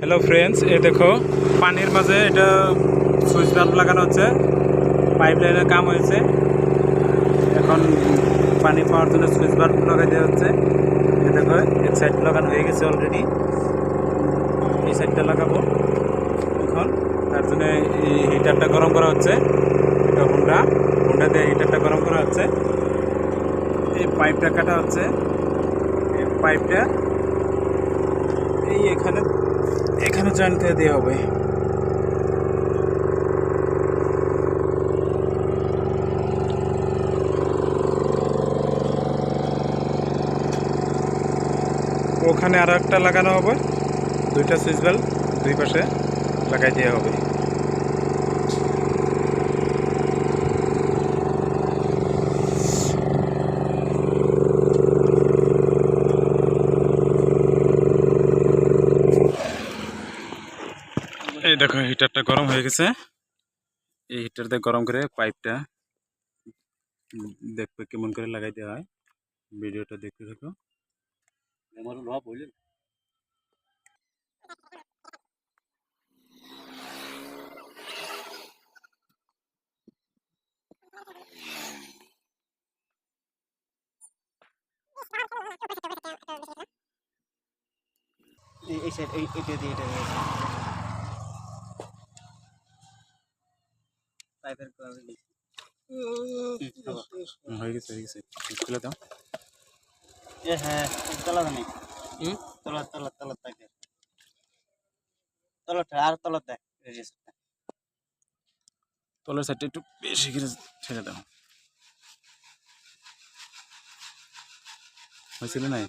Hello friends এ দেখো, পানির মাঝে এটা সুইচ বাল্ব লাগানো হচ্ছে। পাইপ লাইনের কাম হয়েছে। এখন পানি পাওয়ার জন্য সুইচ বাল্ব লাগাই দেওয়া হচ্ছে। এ দেখো, এক সাইড লাগানো হয়ে গেছে অলরেডি এই সাইডটা লাগাবো এখন। তার জন্য এই হিটারটা গরম করা হচ্ছে। এটা হুন্ডা। হুন্ডা দিয়ে হিটারটা গরম করা হচ্ছে। এই পাইপটা কাটা হচ্ছে। এই পাইপটা এই এখানে এখানে জানতে দেওয়া হবে। ওখানে আর একটা লাগানো হবে। দুইটা সুইচ বেল দুই পাশে লাগাই দেওয়া হবে। দেখো হিটারটা গরম হয়ে গেছে। এই হিটার দিয়ে গরম করে পাইপটা উম দেখবে কেমন করে লাগাই দেওয়া হয়। ভিডিওটা দেখতে থাকো। আমার লোহা বললেন এই এই সাইড এই এটা দিয়ে এটা দিয়ে পাইপের করে দিই হুম, হয়ে গেছে হয়ে গেছে। খুলে দাও। এ হ্যাঁ তলা নেই হুম? তলা তলা তলা থাকে তলা আর তলা দেখ রেজিস্টার তলের সাইডটা একটু বেশি করে ছেড়ে দাও। হয়েছিল নাই?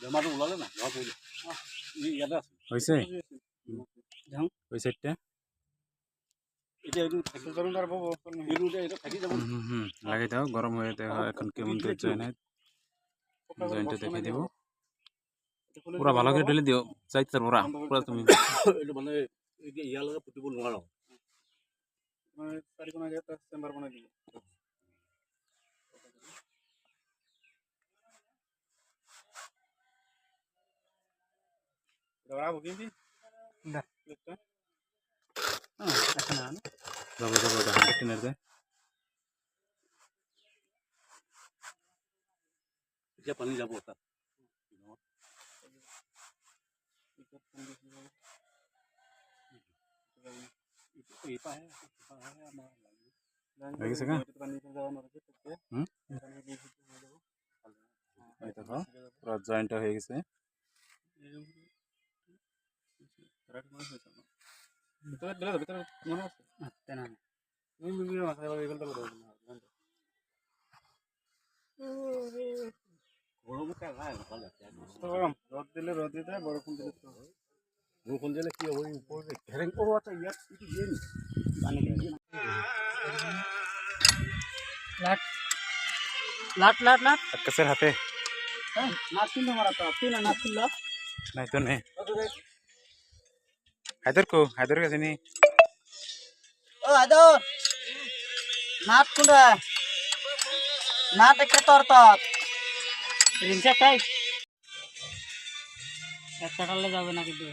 জমাটো ওলালে না লোহা ইয়াতে আছে। হয়েছে? যাও। ওই সাইডটা এটা একটু থাকি আর বাবু এটা থাকি যাবেন হুম হুম লাগাই দাও গরম হয়ে দেখো এখন কেমন করে জয়েন হয় জয়েন্টটা দেখে দেবো। পুরা ভালো করে ঢেলে দিও চাইতে পুরা পুরা তুমি। এটা মানে ইয়াৰ লগত পুতিব নোৱাৰো চাৰিখন আগে এটা চেম্বাৰ বনাই দিব। Ahora, ¿quién Da. ¿Listo? এখন যাব যাব দেখো টিনের দেয় এতিয়া পানী যাব তাত হয়ে গেছে হয়ে রদ দিলে রদ দিতে দিলে বৰষুণ দিলে কি হ'ব? আচ্ছা ইয়াত এইটো দিয়ে নি? পানী দিয়ে লাট। লাট লাট লাট। হাতে। নাচ কিনতে মারা তো তুই না নাচ কিনলো নাই তো নেই। হায়দর কো হায়দর কাছে নি ও হায়দর নাট কুন্ডা নাট একটা তর তর রিনসা তাই একটা টালে যাবে না কিন্তু